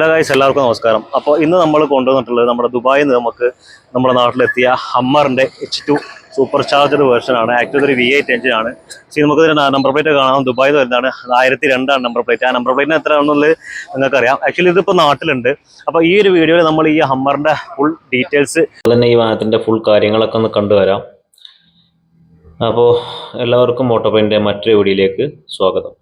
Hello guys എല്ലാവർക്കും നമസ്കാരം. അപ്പോൾ ഇന്ന് നമ്മൾ കൊണ്ടുവന്നിട്ടുള്ളത് നമ്മുടെ ദുബായിൽ നിന്ന് നമുക്ക് നമ്മുടെ നാട്ടിലെത്തിയ ഹമ്മറിന്റെ എച്ച് ടു സൂപ്പർ ചാർജർ വേർഷനാണ് ആക്ച്വലി ഒരു വി എയ്റ്റ് എഞ്ചിനാണ് സി നമുക്ക് ഇതിന്റെ നമ്പർ പ്ലേറ്റ് കാണാം. ദുബായിൽ വരുന്നതാണ്. ആയിരത്തി രണ്ടാണ് നമ്പർ പ്ലേറ്റ് ആ നമ്പർ പ്ലേറ്റിന് എത്രയാണെന്നുള്ളത് നിങ്ങൾക്കറിയാം. ആക്ച്വലി ഇതിപ്പോൾ നാട്ടിലുണ്ട്. അപ്പോൾ ഈ ഒരു വീഡിയോയിൽ നമ്മൾ ഈ ഹമ്മറിന്റെ ഫുൾ ഡീറ്റെയിൽസ് തന്നെ ഈ വാഹനത്തിന്റെ ഫുൾ കാര്യങ്ങളൊക്കെ ഒന്ന് കണ്ടുവരാം. അപ്പോൾ എല്ലാവർക്കും മോട്ടോപ്പൈന്റെ മറ്റൊരു വീഡിയോയിലേക്ക് സ്വാഗതം.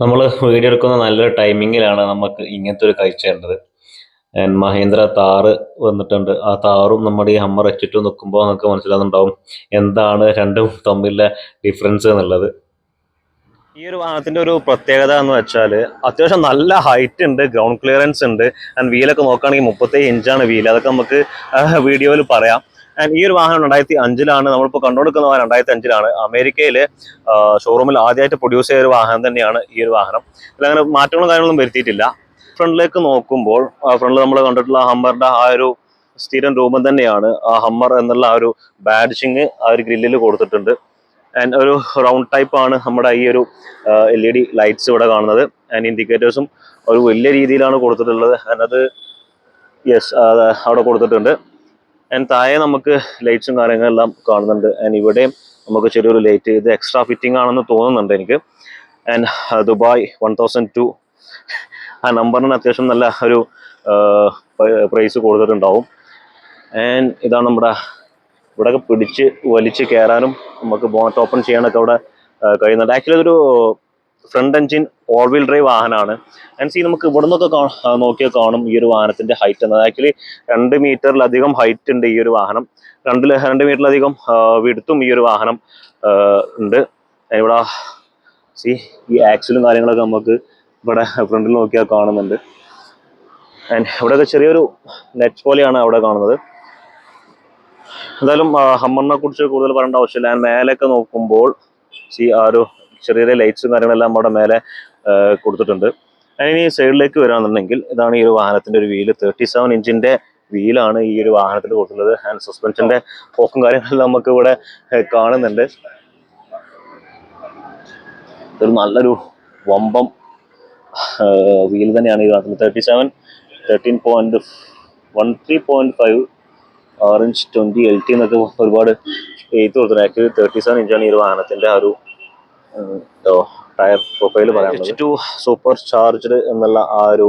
നമ്മൾ വീഡിയോ എടുക്കുന്ന നല്ലൊരു ടൈമിങ്ങിലാണ് നമുക്ക് ഇങ്ങനത്തെ ഒരു കാഴ്ച And മഹേന്ദ്ര താറ് വന്നിട്ടുണ്ട്. ആ താറും നമ്മുടെ ഈ ഹമ്മർ വെച്ചിട്ട് നിൽക്കുമ്പോൾ നമുക്ക് മനസ്സിലാകുന്നുണ്ടാവും എന്താണ് രണ്ടും തമ്മിലെ ഡിഫറൻസ് എന്നുള്ളത്. ഈ ഒരു വാഹനത്തിന്റെ ഒരു പ്രത്യേകത എന്ന് വെച്ചാൽ അത്യാവശ്യം നല്ല ഹൈറ്റ് ഉണ്ട് ഗ്രൗണ്ട് ക്ലിയറൻസ് ഉണ്ട്. ആൻഡ് വീലൊക്കെ നോക്കുകയാണെങ്കിൽ മുപ്പത്തേഴ് ഇഞ്ചാണ് വീൽ അതൊക്കെ നമുക്ക് വീഡിയോയിൽ പറയാം. ആൻഡ് ഈ ഒരു വാഹനം രണ്ടായിരത്തി അഞ്ചിലാണ്. നമ്മളിപ്പോൾ കണ്ടുകൊടുക്കുന്ന വാഹനം രണ്ടായിരത്തി അഞ്ചിലാണ്. അമേരിക്കയിൽ ഷോറൂമിൽ ആദ്യമായിട്ട് പ്രൊഡ്യൂസ് ചെയ്ത ഒരു വാഹനം തന്നെയാണ് ഈ ഒരു വാഹനം. ഇതിലങ്ങനെ മാറ്റങ്ങളും കാര്യങ്ങളൊന്നും വരുത്തിയിട്ടില്ല. ഫ്രണ്ടിലേക്ക് നോക്കുമ്പോൾ ഫ്രണ്ടിൽ നമ്മൾ കണ്ടിട്ടുള്ള ഹമ്മറിന്റെ ആ ഒരു സ്ഥിരം രൂപം തന്നെയാണ്. ആ ഹമ്മർ എന്നുള്ള ആ ഒരു ബാഡ്ജിങ് ആ ഒരു ഗ്രില്ലിൽ കൊടുത്തിട്ടുണ്ട്. ആൻഡ് ഒരു റൗണ്ട് ടൈപ്പ് ആണ് നമ്മുടെ ഈ ഒരു എൽ ഇ ഡി ലൈറ്റ്സ് ഇവിടെ കാണുന്നത്. ആൻഡ് ഇൻഡിക്കേറ്റേഴ്സും ഒരു വലിയ രീതിയിലാണ് കൊടുത്തിട്ടുള്ളത്. ആൻഡ് അത് യെസ് അവിടെ കൊടുത്തിട്ടുണ്ട്. ആൻഡ് താഴെ നമുക്ക് ലൈറ്റ്സും കാര്യങ്ങളെല്ലാം കാണുന്നുണ്ട്. ആൻഡ് ഇവിടെയും നമുക്ക് ചെറിയൊരു ലൈറ്റ് ഇത് എക്സ്ട്രാ ഫിറ്റിംഗ് ആണെന്ന് തോന്നുന്നുണ്ട് എനിക്ക്. And Dubai one thousand two ആ നമ്പറിന് അത്യാവശ്യം നല്ല ഒരു പ്രൈസ് കൊടുത്തിട്ടുണ്ടാവും ആൻഡ് ഇതാണ് നമ്മുടെ ഇവിടെയൊക്കെ പിടിച്ച് വലിച്ച് കയറാനും നമുക്ക് ബോണറ്റ് ഓപ്പൺ ചെയ്യാനൊക്കെ അവിടെ ആ, കഴിയുന്നുണ്ട്. ആക്ച്വലി ഇതൊരു front engine all wheel drive വാഹനമാണ് ആൻഡ് സി നമുക്ക് ഇവിടെ നിന്നൊക്കെ നോക്കിയാൽ കാണും ഈ ഒരു വാഹനത്തിന്റെ ഹൈറ്റ് എന്നത്. ആക്ച്വലി രണ്ട് മീറ്ററിലധികം ഹൈറ്റ് ഉണ്ട് ഈ ഒരു വാഹനം. രണ്ടിൽ രണ്ട് മീറ്ററിലധികം വിടുത്തും ഈ ഒരു വാഹനം ഉണ്ട്. ഇവിടെ സി ഈ ആക്സിലും കാര്യങ്ങളൊക്കെ നമുക്ക് ഇവിടെ ഫ്രണ്ടിൽ നോക്കിയാൽ കാണുന്നുണ്ട്. ആൻഡ് ഇവിടെയൊക്കെ ചെറിയൊരു നെറ്റ് പോലെയാണ് അവിടെ കാണുന്നത്. എന്തായാലും ഹമ്മറിനെ കുറിച്ച് കൂടുതൽ പറയേണ്ട ആവശ്യമില്ല. ഞാൻ മേലൊക്കെ നോക്കുമ്പോൾ സി ആ ഒരു ചെറിയ ചെറിയ ലൈറ്റ്സും കാര്യങ്ങളെല്ലാം അവിടെ മേലെ കൊടുത്തിട്ടുണ്ട്. കൊടുത്തിട്ടുണ്ട് ഇനി സൈഡിലേക്ക് വരാന്നുണ്ടെങ്കിൽ ഇതാണ് ഈ ഒരു വാഹനത്തിന്റെ ഒരു വീൽ തേർട്ടി സെവൻ ഇഞ്ചിന്റെ വീലാണ് ഈ ഒരു വാഹനത്തിൽ കൊടുത്തിട്ടുള്ളത്. ഹാൻഡ് സസ്പെൻഷന്റെ പോക്കും കാര്യങ്ങളെല്ലാം നമുക്ക് ഇവിടെ കാണുന്നുണ്ട്. ഒരു നല്ലൊരു വമ്പം വീൽ തന്നെയാണ് ഈ വാഹനത്തിൽ thirty seven thirteen point one three point five ആറ് ഇഞ്ച് ട്വന്റി എൽ ടി എന്നൊക്കെ ഒരുപാട് എയ്ത്ത് കൊടുത്തിട്ടുണ്ട്. ആക്ച്വലി തേർട്ടി സെവൻ ഇഞ്ചാണ് ഈ ഒരു വാഹനത്തിന്റെ ആ ഒരു ടയർ പ്രൊഫൈൽ പറയാനുള്ളത്. ടു സൂപ്പർ ചാർജ്ഡ് എന്നുള്ള ആ ഒരു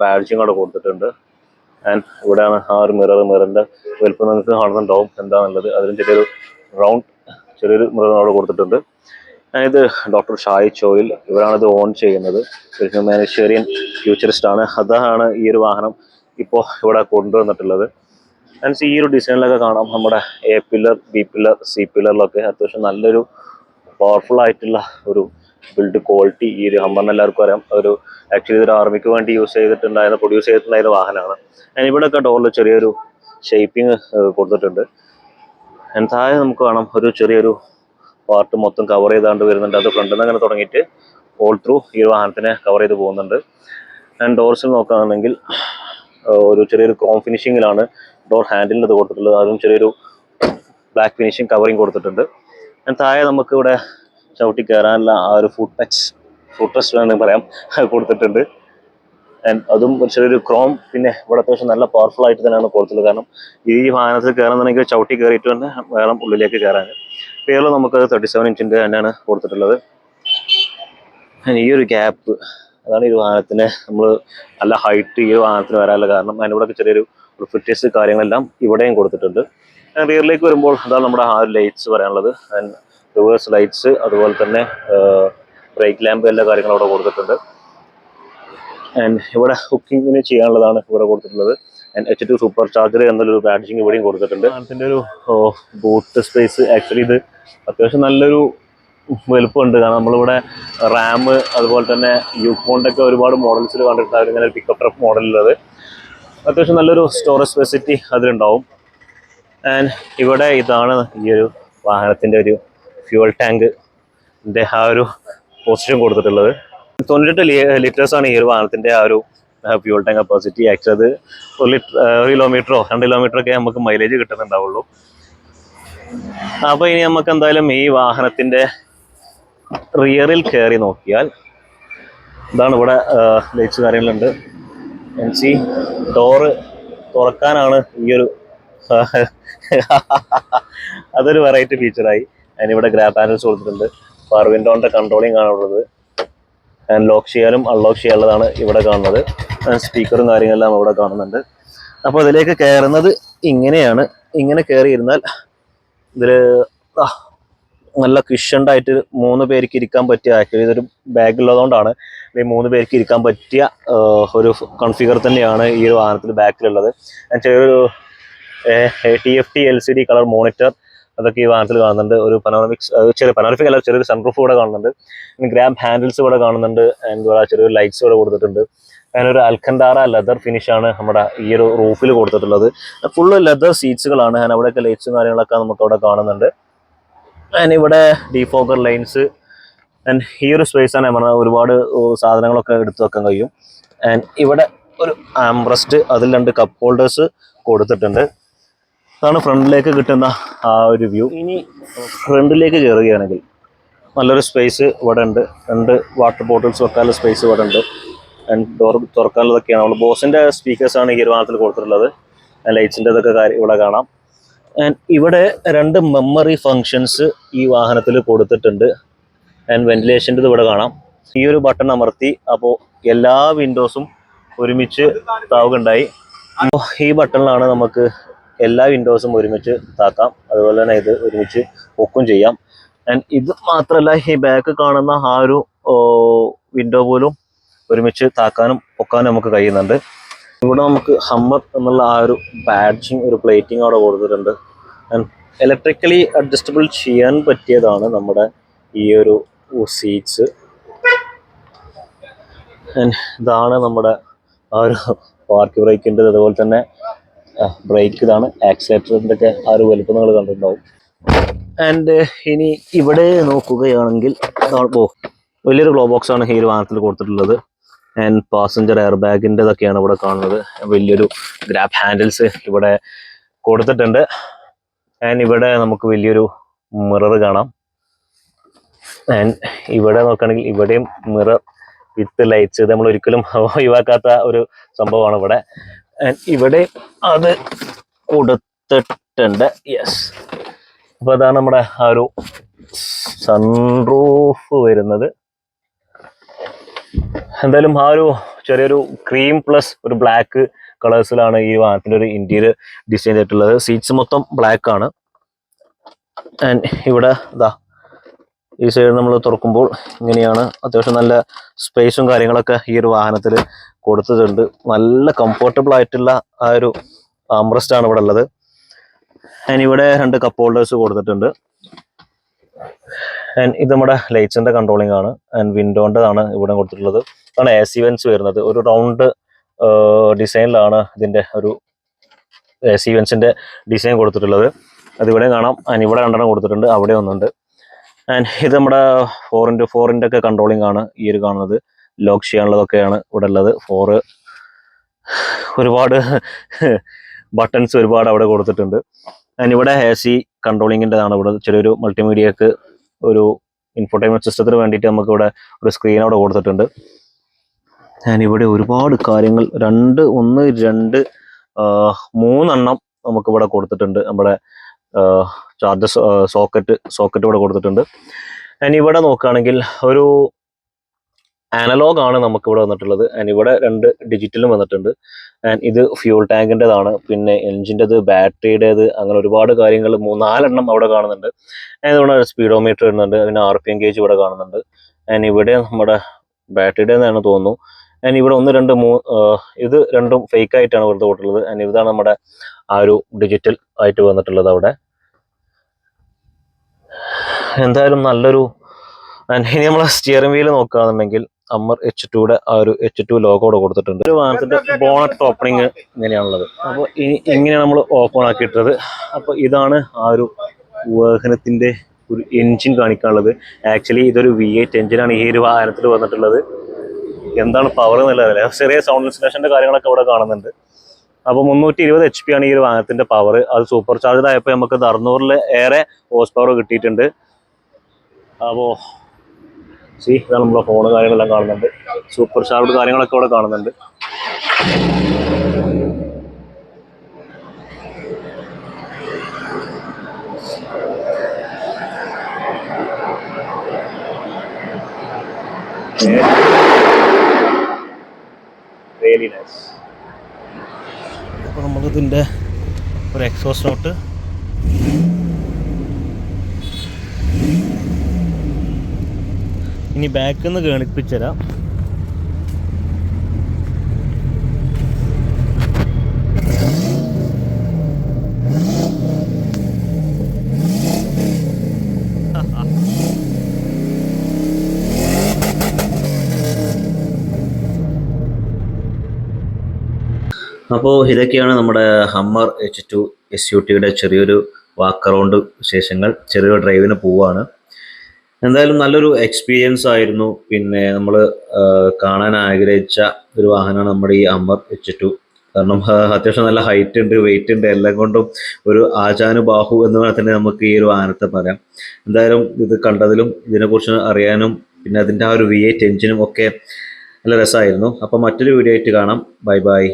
ബാഡ്ജിങ് അവിടെ കൊടുത്തിട്ടുണ്ട്. ആൻഡ് ഇവിടെയാണ് ആ ഒരു മിറർ മിററിന്റെ വലുപ്പം നിങ്ങൾക്ക് കാണുന്നുണ്ടാവും എന്താണെന്നുള്ളത് അതിലും ചെറിയൊരു റൗണ്ട് ചെറിയൊരു മിറർ അവിടെ കൊടുത്തിട്ടുണ്ട്. ഇത് ഡോക്ടർ ഷായി ചോയിൽ ഇവരാണ് ഇത് ഓൺ ചെയ്യുന്നത്. ഹ്യൂമാനിറ്റേറിയൻ ഫ്യൂച്ചറിസ്റ്റ് ആണ്. അതാണ് ഈ ഒരു വാഹനം ഇപ്പോൾ ഇവിടെ കൊണ്ടുവന്നിട്ടുള്ളത്. ആൻഡ് ഈ ഒരു ഡിസൈനിലൊക്കെ കാണാം. നമ്മുടെ A pillar B pillar C പില്ലറിലൊക്കെ അത്യാവശ്യം നല്ലൊരു പവർഫുൾ ആയിട്ടുള്ള ഒരു ബിൽഡ് ക്വാളിറ്റി ഈ ഒരു ഹമ്മറിന് എല്ലാവർക്കും അറിയാം. ഒരു ആക്ച്വലി ഇതൊരു ആർമിക്ക് വേണ്ടി യൂസ് ചെയ്തിട്ടുണ്ടായിരുന്ന പ്രൊഡ്യൂസ് ചെയ്തിട്ടുണ്ടായിരുന്ന വാഹനമാണ്. ഞാൻ ഇവിടെയൊക്കെ ഡോറിൽ ചെറിയൊരു ഷേപ്പിംഗ് കൊടുത്തിട്ടുണ്ട്. എന്തായാലും നമുക്ക് കാണാം ഒരു ചെറിയൊരു പാർട്ട് മൊത്തം കവർ ചെയ്താണ്ട് വരുന്നുണ്ട്. അത് ഫ്രണ്ടിൽ നിന്ന് അങ്ങനെ തുടങ്ങിയിട്ട് ഓൾ ത്രൂ ഈ വാഹനത്തിനെ കവർ ചെയ്ത് പോകുന്നുണ്ട്. ആൻഡ് ഡോർസ് നോക്കുകയാണെങ്കിൽ ഒരു ചെറിയൊരു ക്രോം ഫിനിഷിങ്ങിലാണ് ഡോർ ഹാൻഡിലിന് അത് കൊടുത്തിട്ടുള്ളത്. അതും ചെറിയൊരു ബ്ലാക്ക് ഫിനിഷിംഗ് കവറിങ് കൊടുത്തിട്ടുണ്ട്. താഴെ നമുക്ക് ഇവിടെ ചവിട്ടി കയറാനുള്ള ആ ഒരു ഫുഡ് ടച്ച് ഫുഡ് ടച്ച് വേണമെങ്കിൽ പറയാം. കൊടുത്തിട്ടുണ്ട്. ആൻഡ് അതും ചെറിയൊരു ക്രോം പിന്നെ ഇവിടെ അത്യാവശ്യം നല്ല പവർഫുൾ ആയിട്ട് തന്നെയാണ് കൊടുത്തത് കാരണം ഈ വാഹനത്തിൽ കയറുന്നുണ്ടെങ്കിൽ ചവിട്ടി കയറിയിട്ട് തന്നെ വേണം ഉള്ളിലേക്ക് കയറാൻ. പേരിൽ നമുക്ക് തേർട്ടി സെവൻ ഇഞ്ചിന്റെ തന്നെയാണ് കൊടുത്തിട്ടുള്ളത്. ഈ ഒരു ഗ്യാപ്പ് അതാണ് ഈ വാഹനത്തിന് നമ്മൾ നല്ല ഹൈറ്റ് ഈ വാഹനത്തിന് വരാനുള്ള കാരണം. അതിനിവിടെ ചെറിയൊരു ഫിറ്റ്നസ് കാര്യങ്ങളെല്ലാം ഇവിടെയും കൊടുത്തിട്ടുണ്ട്. റിയറിലേക്ക് വരുമ്പോൾ അതാണ് നമ്മുടെ ആ ഒരു ലൈറ്റ്സ് പറയാനുള്ളത്. ആൻഡ് റിവേഴ്സ് ലൈറ്റ്സ് അതുപോലെ തന്നെ ബ്രേക്ക് ലാമ്പ് എല്ലാ കാര്യങ്ങളും അവിടെ കൊടുത്തിട്ടുണ്ട്. ആൻഡ് ഇവിടെ ഹുക്കിങ്ങിന് ചെയ്യാനുള്ളതാണ് ഇവിടെ കൊടുത്തിട്ടുള്ളത്. And H two super charger എന്നൊരു പാഡിങ് ഇവിടെയും കൊടുത്തിട്ടുണ്ട്. അതിന്റെ ഒരു ബൂട്ട് സ്പേസ് ആക്ച്വലി ഇത് അത്യാവശ്യം നല്ലൊരു വലുപ്പമുണ്ട്. കാരണം നമ്മളിവിടെ റാം അതുപോലെ തന്നെ യൂക്കോണ്ടൊക്കെ ഒരുപാട് മോഡൽസിൽ കണ്ടിട്ടുണ്ട് ഇങ്ങനെ പിക്കപ്പ് ട്രപ്പ് മോഡലുള്ളത് അത്യാവശ്യം നല്ലൊരു സ്റ്റോറേജ് ഫെസിലിറ്റി അതിലുണ്ടാവും. ആൻഡ് ഇവിടെ ഇതാണ് ഈ ഒരു വാഹനത്തിന്റെ ഒരു ഫ്യൂവൽ ടാങ്ക് ആ ഒരു പൊസിഷൻ കൊടുത്തിട്ടുള്ളത്. തൊണ്ണൂറ്റെട്ട് ലിറ്റേഴ്സ് ആണ് ഈ ഒരു വാഹനത്തിന്റെ ആ ഒരു ഫ്യൂൾ ടാങ്ക് കപ്പാസിറ്റി ആക്ച്വലി അത് ഒരു ലിറ്റർ ഒരു കിലോമീറ്ററോ രണ്ട് കിലോമീറ്ററൊക്കെ നമുക്ക് മൈലേജ് കിട്ടുന്നുണ്ടാവുള്ളൂ. അപ്പോൾ ഇനി നമുക്ക് എന്തായാലും ഈ വാഹനത്തിന്റെ റിയറിൽ കയറി നോക്കിയാൽ ഇതാണ് ഇവിടെ ലൈറ്റ്സ് കാര്യങ്ങളുണ്ട്. എൻ സി ഡോറ് തുറക്കാനാണ് ഈ ഒരു അതൊരു വെറൈറ്റി ഫീച്ചറായി അതിനിവിടെ ഗ്രാ പാനൽസ് കൊടുത്തിട്ടുണ്ട്. പവർ വിൻഡോന്റെ കൺട്രോളിങ് ആണ് ഉള്ളത്. ആൻഡ് ലോക്ക് ചെയ്യാനും അൺലോക്ക് ചെയ്യാനുള്ളതാണ് ഇവിടെ കാണുന്നത്. സ്പീക്കറും കാര്യങ്ങളെല്ലാം ഇവിടെ കാണുന്നുണ്ട്. അപ്പോൾ ഇതിലേക്ക് കയറുന്നത് ഇങ്ങനെയാണ്. ഇങ്ങനെ കയറിയിരുന്നാൽ ഇതിൽ നല്ല ആയിട്ട് മൂന്ന് പേർക്ക് ഇരിക്കാൻ പറ്റിയ ആക്ച്വലി ഇതൊരു ബാഗ് ഉള്ളതുകൊണ്ടാണ് ഈ മൂന്ന് പേർക്ക് ഇരിക്കാൻ പറ്റിയ ഒരു കൺഫിഗർ തന്നെയാണ് ഈ ഒരു വാഹനത്തിൽ ബാക്കിലുള്ളത് ചെറിയൊരു T F T L C D colour monitor അതൊക്കെ ഈ വാഹനത്തിൽ കാണുന്നുണ്ട്. ഒരു പനോറമിക്സ് ചെറിയ പനോറമിക് അല്ല ചെറിയൊരു സൺറൂഫ് ഇവിടെ കാണുന്നുണ്ട്. ഗ്രാബ് ഹാൻഡിൽസ് ഇവിടെ കാണുന്നുണ്ട്. ആൻഡ് ചെറിയൊരു ലൈറ്റ്സ് ഇവിടെ കൊടുത്തിട്ടുണ്ട്. അങ്ങനെ ഒരു അൽക്കൻഡാറ ലെതർ ഫിനിഷ് ആണ് നമ്മുടെ ഈ ഒരു റൂഫിൽ കൊടുത്തിട്ടുള്ളത്. ഫുള്ള് ലെതർ സീറ്റ്സുകളാണ് ഞാൻ അവിടെയൊക്കെ ലൈറ്റ്സും കാര്യങ്ങളൊക്കെ നമുക്ക് അവിടെ കാണുന്നുണ്ട്. ആൻഡ് ഇവിടെ ഡീഫോക്കർ ലൈൻസ് ആൻഡ് ഈ ഒരു സ്പേസ് ആണ് ഞാൻ പറഞ്ഞത്. ഒരുപാട് സാധനങ്ങളൊക്കെ എടുത്തു വെക്കാൻ കഴിയും. ആൻഡ് ഇവിടെ ഒരു ആംബ്രസ്റ്റ് അതിൽ രണ്ട് കപ്പ് ഹോൾഡേഴ്സ് കൊടുത്തിട്ടുണ്ട്. അതാണ് ഫ്രണ്ടിലേക്ക് കിട്ടുന്ന ആ ഒരു വ്യൂ. ഇനി ഫ്രണ്ടിലേക്ക് കയറുകയാണെങ്കിൽ നല്ലൊരു സ്പേസ് ഇവിടെ ഉണ്ട്. രണ്ട് വാട്ടർ ബോട്ടിൽസ് വെക്കാനുള്ള സ്പേസ് ഇവിടെ ഉണ്ട്. ആൻഡ് ഡോർ തുറക്കാനുള്ളതൊക്കെയാണ്. നമ്മൾ ബോസിന്റെ സ്പീക്കേഴ്സാണ് ഈ ഒരു വാഹനത്തിൽ കൊടുത്തിട്ടുള്ളത്. ലൈറ്റ്സിന്റെ ഇതൊക്കെ കാര്യം ഇവിടെ കാണാം. ആൻഡ് ഇവിടെ രണ്ട് മെമ്മറി ഫങ്ഷൻസ് ഈ വാഹനത്തിൽ കൊടുത്തിട്ടുണ്ട്. ആൻഡ് വെന്റിലേഷന്റെ ഇത് ഇവിടെ കാണാം. ഈ ഒരു ബട്ടൺ അമർത്തി അപ്പോൾ എല്ലാ വിൻഡോസും ഒരുമിച്ച് താവുകയുണ്ടായി. അപ്പോൾ ഈ ബട്ടണിലാണ് നമുക്ക് എല്ലാ വിൻഡോസും ഒരുമിച്ച് താക്കാം അതുപോലെ തന്നെ ഇത് ഒരുമിച്ച് ഒക്കും ചെയ്യാം. ആൻഡ് ഇത് മാത്രമല്ല ഈ ബാക്ക് കാണുന്ന ആ ഒരു വിൻഡോ പോലും ഒരുമിച്ച് താക്കാനും ഒക്കാനും നമുക്ക് കഴിയുന്നുണ്ട്. ഇവിടെ നമുക്ക് ഹമ്മർ എന്നുള്ള ആ ഒരു ബാഡ്ജിങ് ഒരു പ്ലേറ്റിംഗ് അവിടെ കൊടുത്തിട്ടുണ്ട്. ആൻഡ് ഇലക്ട്രിക്കലി അഡ്ജസ്റ്റബിൾ ചെയ്യാൻ പറ്റിയതാണ് നമ്മുടെ ഈ ഒരു സീറ്റ്സ് ആൻഡ് ഇതാണ് നമ്മുടെ ആ ഒരു പാർക്ക് ബ്രേക്കിന്റെ അതുപോലെ തന്നെ ബ്രേക്ക് ഇതാണ്. ആക്സിലേറ്ററിന്റെ ഒക്കെ ആ ഒരു വലുപ്പം നിങ്ങൾ കണ്ടിട്ടുണ്ടാവും. ആൻഡ് ഇനി ഇവിടെ നോക്കുകയാണെങ്കിൽ ഓ വലിയൊരു ഗ്ലോ ബോക്സ് ആണ് ഈ ഒരു വാഹനത്തിൽ കൊടുത്തിട്ടുള്ളത്. ആൻഡ് പാസഞ്ചർ എയർ ബാഗിന്റെതൊക്കെയാണ് ഇവിടെ കാണുന്നത്. വലിയൊരു ഗ്രാപ്പ് ഹാൻഡിൽസ് ഇവിടെ കൊടുത്തിട്ടുണ്ട്. ആൻഡ് ഇവിടെ നമുക്ക് വലിയൊരു മിറർ കാണാം. ആൻഡ് ഇവിടെ നോക്കുകയാണെങ്കിൽ ഇവിടെയും മിറർ വിത്ത് ലൈറ്റ്സ് ഇത് നമ്മൾ ഒരിക്കലും ഒഴിവാക്കാത്ത ഒരു സംഭവമാണ് ഇവിടെ. ഇവിടെ അത് കൊടുത്തിട്ടുണ്ട്. യെസ് അപ്പൊ അതാണ് നമ്മുടെ ആ ഒരു സൺറൂഫ് വരുന്നത്. എന്തായാലും ആ ഒരു ചെറിയൊരു ക്രീം പ്ലസ് ഒരു ബ്ലാക്ക് കളേഴ്സിലാണ് ഈ വാഹനത്തിന്റെ ഒരു ഇന്റീരിയർ ഡിസൈൻ ചെയ്തിട്ടുള്ളത്. സീറ്റ്സ് മൊത്തം ബ്ലാക്ക് ആണ്. ആൻഡ് ഇവിടെ ഇതാ ഈ സൈഡ് നമ്മൾ തുറക്കുമ്പോൾ ഇങ്ങനെയാണ് അത്യാവശ്യം നല്ല സ്പേസും കാര്യങ്ങളൊക്കെ ഈ ഒരു വാഹനത്തിൽ കൊടുത്തിട്ടുണ്ട് നല്ല കംഫർട്ടബിൾ ആയിട്ടുള്ള ആ ഒരു ആംറസ്റ്റ് ആണ് ഇവിടെ ഉള്ളത്. ആൻഡ് ഇവിടെ രണ്ട് കപ്പ് ഹോൾഡേഴ്സ് കൊടുത്തിട്ടുണ്ട്. ആൻഡ് ഇത് നമ്മുടെ ലൈറ്റ്സിന്റെ കൺട്രോളിംഗ് ആണ്. ആൻഡ് വിൻഡോന്റെതാണ് ഇവിടെ കൊടുത്തിട്ടുള്ളത്. അതാണ് എ സി വെൻസ് വരുന്നത്. ഒരു റൗണ്ട് ഡിസൈനിലാണ് ഇതിന്റെ ഒരു എ സി വെൻസിന്റെ ഡിസൈൻ കൊടുത്തിട്ടുള്ളത്. അത് ഇവിടെ കാണാം. ആൻഡ് ഇവിടെ രണ്ടെണ്ണം കൊടുത്തിട്ടുണ്ട്. അവിടെ ഒന്നുണ്ട്. ആൻഡ് ഇത് നമ്മുടെ ഫോർ ഇന്റു ഫോറിന്റെ ഒക്കെ കൺട്രോളിംഗ് ആണ് ഈ ഒരു കാണുന്നത്. ലോക്ക് ചെയ്യാനുള്ളതൊക്കെയാണ് ഇവിടെ ഉള്ളത് ഫോറ് ഒരുപാട് ബട്ടൺസ് ഒരുപാട് അവിടെ കൊടുത്തിട്ടുണ്ട്. ഇവിടെ എ സി കൺട്രോളിങ്ങിന്റെതാണ് ഇവിടെ ചെറിയൊരു മൾട്ടിമീഡിയക്ക് ഒരു ഇൻഫോർടൈൻമെന്റ് സിസ്റ്റത്തിന് വേണ്ടിയിട്ട് നമുക്ക് ഇവിടെ ഒരു സ്ക്രീൻ അവിടെ കൊടുത്തിട്ടുണ്ട്. ഞാൻ ഇവിടെ ഒരുപാട് കാര്യങ്ങൾ രണ്ട് ഒന്ന് രണ്ട് മൂന്നെണ്ണം നമുക്ക് ഇവിടെ കൊടുത്തിട്ടുണ്ട്. നമ്മുടെ ചാർജ് സോക്കറ്റ് സോക്കറ്റ് ഇവിടെ കൊടുത്തിട്ടുണ്ട്. ഞാൻ ഇവിടെ നോക്കുകയാണെങ്കിൽ ഒരു അനലോഗ് ആണ് നമുക്ക് ഇവിടെ വന്നിട്ടുള്ളത്. ആൻഡ് ഇവിടെ രണ്ട് ഡിജിറ്റലും വന്നിട്ടുണ്ട്. ആൻഡ് ഇത് ഫ്യൂൾ ടാങ്കിന്റെതാണ് പിന്നെ എൻജിന്റെത് ബാറ്ററിയുടേത് അങ്ങനെ ഒരുപാട് കാര്യങ്ങൾ മൂന്നാലെണ്ണം അവിടെ കാണുന്നുണ്ട്. ആൻഡ് ഇവിടെ സ്പീഡോമീറ്റർ വരുന്നുണ്ട് പിന്നെ ആർ പി എം ഗേജ് ഇവിടെ കാണുന്നുണ്ട്. ആൻഡ് ഇവിടെ നമ്മുടെ ബാറ്ററിയുടെ എന്നാണ് തോന്നുന്നു. ആൻഡ് ഇവിടെ ഒന്ന് രണ്ട് മൂ ഇത് രണ്ടും ഫേക്ക് ആയിട്ടാണ് വെറുതെ കൊടുത്തുള്ളത് ആൻഡ് ഇതാണ് നമ്മുടെ ആ ഒരു ഡിജിറ്റൽ ആയിട്ട് വന്നിട്ടുള്ളത് അവിടെ. എന്തായാലും നല്ലൊരു ആൻഡ് ഇനി നമ്മളെ സ്റ്റിയറിംഗ് വീൽ നോക്കുകയാണെന്നുണ്ടെങ്കിൽ അമ്മർ എച്ച് ടുയുടെ ആ ഒരു എച്ച് ടു ലോഗോടെ കൊടുത്തിട്ടുണ്ട്. ഒരു വാഹനത്തിന്റെ ബോണറ്റ് ഓപ്പണിങ് ഇങ്ങനെയാണുള്ളത് അപ്പോൾ ഇനി ഇങ്ങനെയാണ് നമ്മൾ ഓപ്പൺ ആക്കിയിട്ടത്. അപ്പോൾ ഇതാണ് ആ ഒരു വാഹനത്തിന്റെ ഒരു എൻജിൻ കാണിക്കാനുള്ളത്. ആക്ച്വലി ഇതൊരു വി എയ്റ്റ് എഞ്ചിനാണ് ഈ ഒരു വാഹനത്തിൽ വന്നിട്ടുള്ളത്. എന്താണ് പവർ എന്നുള്ളതല്ല ചെറിയ സൗണ്ട് ഇൻസ്റ്റലേഷന്റെ കാര്യങ്ങളൊക്കെ ഇവിടെ കാണുന്നുണ്ട്. അപ്പോൾ മുന്നൂറ്റി ഇരുപത് എച്ച് പി ആണ് ഈ ഒരു വാഹനത്തിന്റെ പവർ അത് സൂപ്പർ ചാർജഡ് ആയപ്പോൾ നമുക്ക് അറുന്നൂറിൽ ഏറെ ഹോസ് പവർ കിട്ടിയിട്ടുണ്ട്. അപ്പോൾ സി ഇതാണ് നമ്മളെ ഫോണ് കാര്യങ്ങളെല്ലാം കാണുന്നുണ്ട്. സൂപ്പർ ഷാർഡ് കാര്യങ്ങളൊക്കെ ഇവിടെ കാണുന്നുണ്ട്. റിയലി നൈസ് ഒരു എക്സോസ് നോട്ട് ഇനി ബാക്കിൽ നിന്ന് കേണിപ്പിച്ചുതരാം അപ്പോൾ ഇതൊക്കെയാണ് നമ്മുടെ Hummer H two S U ടിയുടെ ചെറിയൊരു വാക്ക് അറൗണ്ട് വിശേഷങ്ങൾ ചെറിയൊരു ഡ്രൈവിന് പോവാണ്. എന്തായാലും നല്ലൊരു എക്സ്പീരിയൻസ് ആയിരുന്നു. പിന്നെ നമ്മൾ കാണാൻ ആഗ്രഹിച്ച ഒരു വാഹനമാണ് നമ്മുടെ ഈ അമർ എച്ച് ടു കാരണം അത്യാവശ്യം നല്ല ഹൈറ്റ് ഉണ്ട് വെയിറ്റ് ഉണ്ട് എല്ലാം കൊണ്ടും ഒരു ആചാനുബാഹു എന്ന് പറഞ്ഞാൽ തന്നെ നമുക്ക് ഈ ഒരു വാഹനത്തെ പറയാം. എന്തായാലും ഇത് കണ്ടതിലും ഇതിനെക്കുറിച്ച് അറിയാനും പിന്നെ അതിന്റെ ആ ഒരു വി എയ്റ്റ് എഞ്ചിനും ഒക്കെ നല്ല രസമായിരുന്നു. അപ്പോൾ മറ്റൊരു വീഡിയോ ആയിട്ട് കാണാം. Bye bye